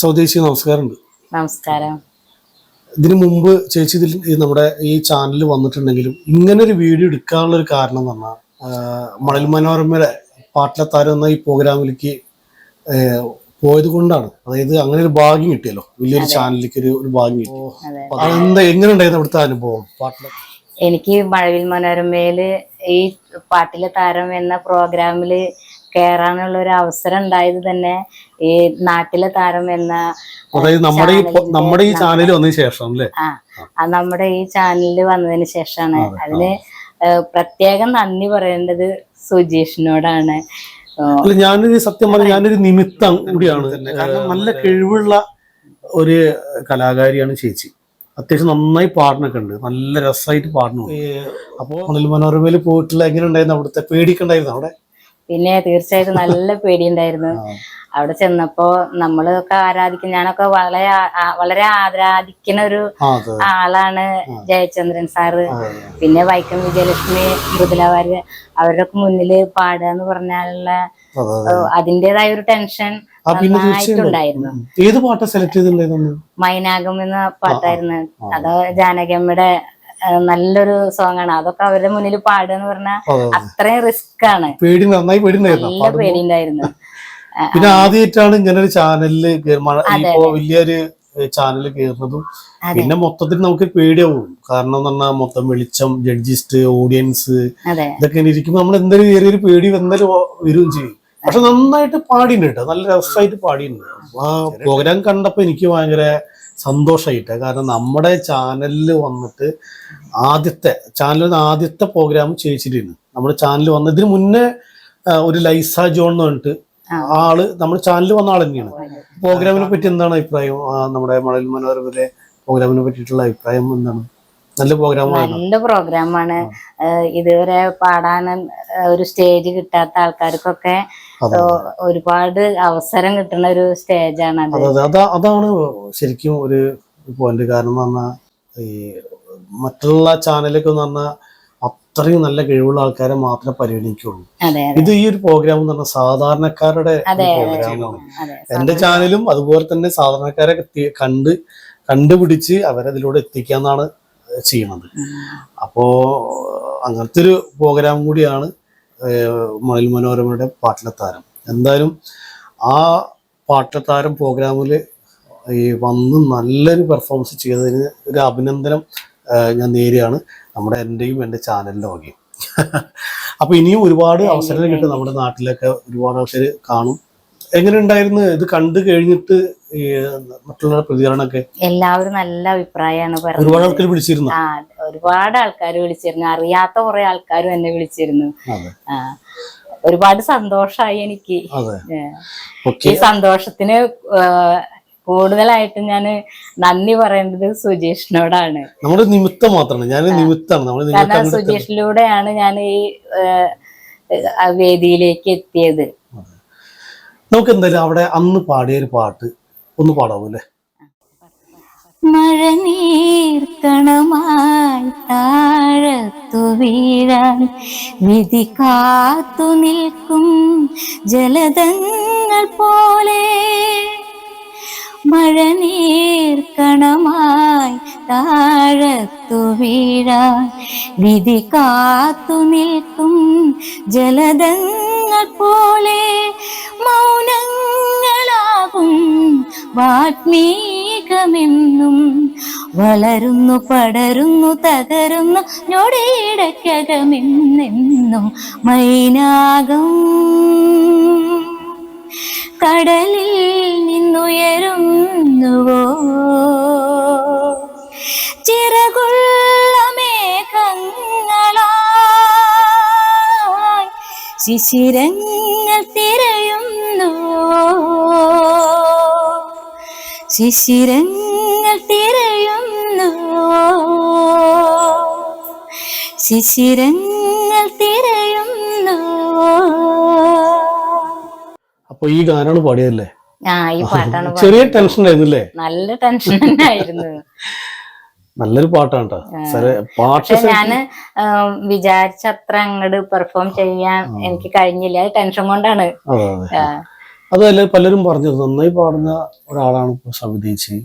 സ്വദേശി നമസ്കാരമുണ്ട്. നമസ്കാരം. ഇതിനു മുമ്പ് ചേച്ചി ഇതിൽ നമ്മുടെ ഈ ചാനലിൽ വന്നിട്ടുണ്ടെങ്കിലും ഇങ്ങനെ ഒരു വീഡിയോ എടുക്കാനുള്ള ഒരു കാരണം എന്ന് പറഞ്ഞാൽ മണൽ മനോരമയുടെ പാട്ടിലെത്താരം എന്ന ഈ പ്രോഗ്രാമിലേക്ക് പോയത് കൊണ്ടാണ്. അതായത് അങ്ങനെ ഒരു ഭാഗ്യം കിട്ടിയല്ലോ. വലിയൊരു ചാനലിലേക്ക് ഒരു ഒരു ഭാഗ്യം കിട്ടി. അതെന്താ എങ്ങനെ ഉണ്ടായിരുന്നു അവിടുത്തെ അനുഭവം പാട്ടിലെ? എനിക്ക് മഴവിൽ മനോരമയിൽ ഈ പാട്ടിലെ താരം എന്ന പ്രോഗ്രാമിൽ കയറാനുള്ള ഒരു അവസരം ഉണ്ടായത് തന്നെ ഈ നാട്ടിലെ താരം എന്ന അതായത് നമ്മുടെ ഈ നമ്മുടെ ഈ ചാനൽ വന്നതിന് ശേഷം ആ നമ്മുടെ ഈ ചാനലിൽ വന്നതിന് ശേഷമാണ്. അതിന് പ്രത്യേകം നന്ദി പറയേണ്ടത് സുജീഷിനോടാണ്. ഞാനൊരു സത്യം പറഞ്ഞ ഞാനൊരു നിമിത്തം കൂടിയാണ്. കാരണം നല്ല കഴിവുള്ള ഒരു കലാകാരിയാണ് ചേച്ചി. അത്യാവശ്യം നന്നായി പാടണൊക്കെ ഉണ്ട്. നല്ല രസമായിട്ട് പാടണം അപ്പോൾ മനോരമയിൽ പോയിട്ടുള്ള എങ്ങനെ ഉണ്ടായിരുന്നു അവിടുത്തെ പേടിക്കണ്ടായിരുന്നു അവിടെ? പിന്നെ തീർച്ചയായിട്ടും നല്ല പേടിയുണ്ടായിരുന്നു. അവിടെ ചെന്നപ്പോ നമ്മളൊക്കെ ആരാധിക്കുന്ന ഞാനൊക്കെ വളരെ വളരെ ആരാധിക്കുന്ന ഒരു ആളാണ് ജയചന്ദ്രൻ സാറ്. പിന്നെ വൈക്കം വിജയലക്ഷ്മി മൃദുലവാര് അവരുടെ മുന്നിൽ പാടുക എന്ന് പറഞ്ഞാലുള്ള ഒരു ടെൻഷൻ നന്നായിട്ടുണ്ടായിരുന്നു. ഏത് പാട്ടാ സെലക്ട് ചെയ്തിട്ടുണ്ടായിരുന്നു മൈനാകം എന്ന പാട്ടായിരുന്നു. അതോ ജാനകിയമ്മയുടെ ഏഹ്, നല്ലൊരു സോങ് ആണ് അതൊക്കെ അവരുടെ മുന്നിൽ പാടുക എന്ന് പറഞ്ഞാൽ അതെ അതെ അത്രയും റിസ്ക് ആണ്. പേടി നന്നായി പേടിണ്ടായിരുന്നു നല്ല പേടിയുണ്ടായിരുന്നു. ആ, പിന്നെ ആദ്യമായിട്ടാണ് ഇങ്ങനെ ഒരു ചാനലിൽ ഇപ്പോ വലിയൊരു ചാനൽ കയറുന്നതും പിന്നെ മൊത്തത്തിൽ നമുക്ക് പേടിയാവും. കാരണം എന്ന് പറഞ്ഞാൽ മൊത്തം വെളിച്ചം ജഡ്ജിസ്റ്റ് ഓഡിയൻസ് ഇതൊക്കെ ഇരിക്കുമ്പോൾ നമ്മൾ എന്തായാലും ചെറിയൊരു പേടി വന്നാലും വരും ചെയ്യും. പക്ഷെ നന്നായിട്ട് പാടിയിട്ടുണ്ട് കേട്ടോ. നല്ല രസമായിട്ട് പാടിയിട്ടുണ്ട്. ആ പ്രോഗ്രാം കണ്ടപ്പോ എനിക്ക് ഭയങ്കര സന്തോഷമായിട്ട് കാരണം നമ്മുടെ ചാനലിൽ വന്നിട്ട് ആദ്യത്തെ ചാനലിൽ ആദ്യത്തെ പ്രോഗ്രാം ചെയ്യിച്ചിട്ടിരുന്നു നമ്മുടെ ചാനലിൽ വന്ന ഇതിന് മുന്നേ ഒരു ലൈസ ജോൺ എന്ന് പറഞ്ഞിട്ട് ആൾ നമ്മുടെ ചാനലിൽ വന്ന ആൾ തന്നെയാണ്. പ്രോഗ്രാമിനെ പറ്റി എന്താണ് അഭിപ്രായം? നമ്മുടെ മണൽ മനോരമയിലെ പ്രോഗ്രാമിനെ പറ്റിയിട്ടുള്ള അഭിപ്രായം എന്താണ്? നല്ല നല്ല പ്രോഗ്രാമാണ് ഇതുവരെ പാടാൻ ഒരു സ്റ്റേജ് കിട്ടാത്ത ആൾക്കാർക്കൊക്കെ ഒരുപാട് അവസരം കിട്ടുന്ന ഒരു സ്റ്റേജാണ് അതാണ് ശരിക്കും ഒരു പോയിന്റ് കാരണം പറഞ്ഞാൽ ഈ മറ്റുള്ള ചാനലൊക്കെ എന്ന് പറഞ്ഞാൽ അത്രയും നല്ല കഴിവുള്ള ആൾക്കാരെ മാത്രമേ പരിഗണിക്കുള്ളൂ. ഇത് ഈ ഒരു പ്രോഗ്രാം എന്ന് പറഞ്ഞാൽ സാധാരണക്കാരുടെ. പ്രോഗ്രാമാണ് എന്റെ ചാനലും അതുപോലെ തന്നെ സാധാരണക്കാരെ കണ്ട് കണ്ടുപിടിച്ച് അവരതിലൂടെ എത്തിക്കാന്നാണ് ചെയ്യുന്നത് അപ്പോ അങ്ങനത്തെ ഒരു പ്രോഗ്രാം കൂടിയാണ് മണിൽ മനോരമയുടെ പാട്ടിലത്താരം എന്തായാലും ആ പാട്ടിലെ താരം പ്രോഗ്രാമിൽ ഈ വന്ന് നല്ലൊരു പെർഫോമൻസ് ചെയ്തതിന് ഒരു അഭിനന്ദനം ഞാൻ നേരിയാണ് നമ്മുടെ എന്റെയും എന്റെ ചാനലിന്റെ വകയും. അപ്പൊ ഇനിയും ഒരുപാട് അവസരങ്ങൾ കിട്ടും നമ്മുടെ നാട്ടിലൊക്കെ ഒരുപാട് ആൾക്കാർ കാണും. എങ്ങനെ ഉണ്ടായിരുന്നു ഇത് കണ്ടു കഴിഞ്ഞിട്ട് മറ്റുള്ള പ്രതികരണമൊക്കെ? എല്ലാവരും നല്ല അഭിപ്രായമാണ് പറഞ്ഞത്. ഒരുപാട് ആൾക്കാർ വിളിച്ചിരുന്നു? ആ ഒരുപാട് ആൾക്കാർ വിളിച്ചിരുന്നു. അറിയാത്ത കുറെ ആൾക്കാരും എന്നെ വിളിച്ചിരുന്നു. ആ ഒരുപാട് സന്തോഷമായി എനിക്ക്. ഈ സന്തോഷത്തിന് കൂടുതലായിട്ട് ഞാൻ നന്ദി പറയേണ്ടത് സുജീഷിനോടാണ്. നമ്മുടെ നിമിത്തം മാത്രമാണ്. ഞാൻ നിമിത്തമാണ്. കാരണം സുജീഷിലൂടെയാണ് ഞാൻ ഈ വേദിയിലേക്ക് എത്തിയത്. നമുക്ക് എന്തായാലും അവിടെ അന്ന് പാടിയ ഒരു പാട്ട് ഒന്ന് പാടാവൂ അല്ലേ? മഴനീർക്കണമായി താഴത്തു വീഴാൻ വിധി കാത്തു നിൽക്കും ജലതങ്ങൾ പോലെ. മഴനീർക്കണമായി താഴത്തു വീഴാൻ വിധി കാത്തു നിൽക്കും ജലതങ്ങൾ പോലെ മൗനങ്ങളാകും. വാത്മീകമെന്നും വളരുന്നു പടരുന്നു തകരുന്നു ഞൊടിയിടക്കകമെന്നെന്നും മൈനാകം കടലിൽ നിന്നുയരുന്നുവോ ശിശിരങ്ങൾ തിരയുന്നു. ശിശിരങ്ങൾ തിരയുന്നു. ശിശിരങ്ങൾ തിരയുന്നു. അപ്പൊ ഈ ഗാനാണ് പാടിയതല്ലേ? ആ ഈ പാട്ടാണ് ചെറിയ ടെൻഷൻ ആയിരുന്നു അല്ലേ നല്ല ടെൻഷൻ തന്നെയായിരുന്നു നല്ലൊരു പാട്ടാണ് പാട്ട് ഞാൻ വിചാരിച്ചത്ര അങ്ങോട്ട് പെർഫോം ചെയ്യാൻ എനിക്ക് കഴിഞ്ഞില്ല. ടെൻഷൻ കൊണ്ടാണ്. അതല്ല പലരും പറഞ്ഞത് നന്നായി പാടുന്ന ഒരാളാണ് ഇപ്പൊ സവിതേച്ചി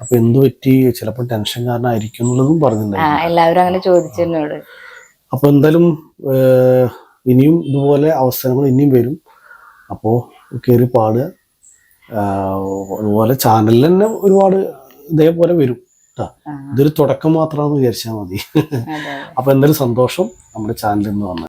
അപ്പൊ എന്തു പറ്റി? ചിലപ്പോൾ ടെൻഷൻ കാരണമായിരിക്കും എന്നുള്ളതും പറഞ്ഞിട്ടുണ്ടായിരുന്നു. എല്ലാവരും അങ്ങനെ ചോദിച്ചു എന്നോട്. അപ്പൊ എന്തായാലും ഇനിയും ഇതുപോലെ അവസരങ്ങൾ ഇനിയും വരും. അപ്പോൾ കയറി പാടുക. അതുപോലെ ചാനലിൽ തന്നെ ഒരുപാട് ഇതേപോലെ വരും. ട്ടാ. ആ, ഇതൊരു തുടക്കം മാത്രമാണെന്ന് വിചാരിച്ചാൽ മതി. അതെ. അപ്പൊ എന്തായാലും സന്തോഷം നമ്മുടെ ചാനലിൽ നിന്ന് വന്നത്.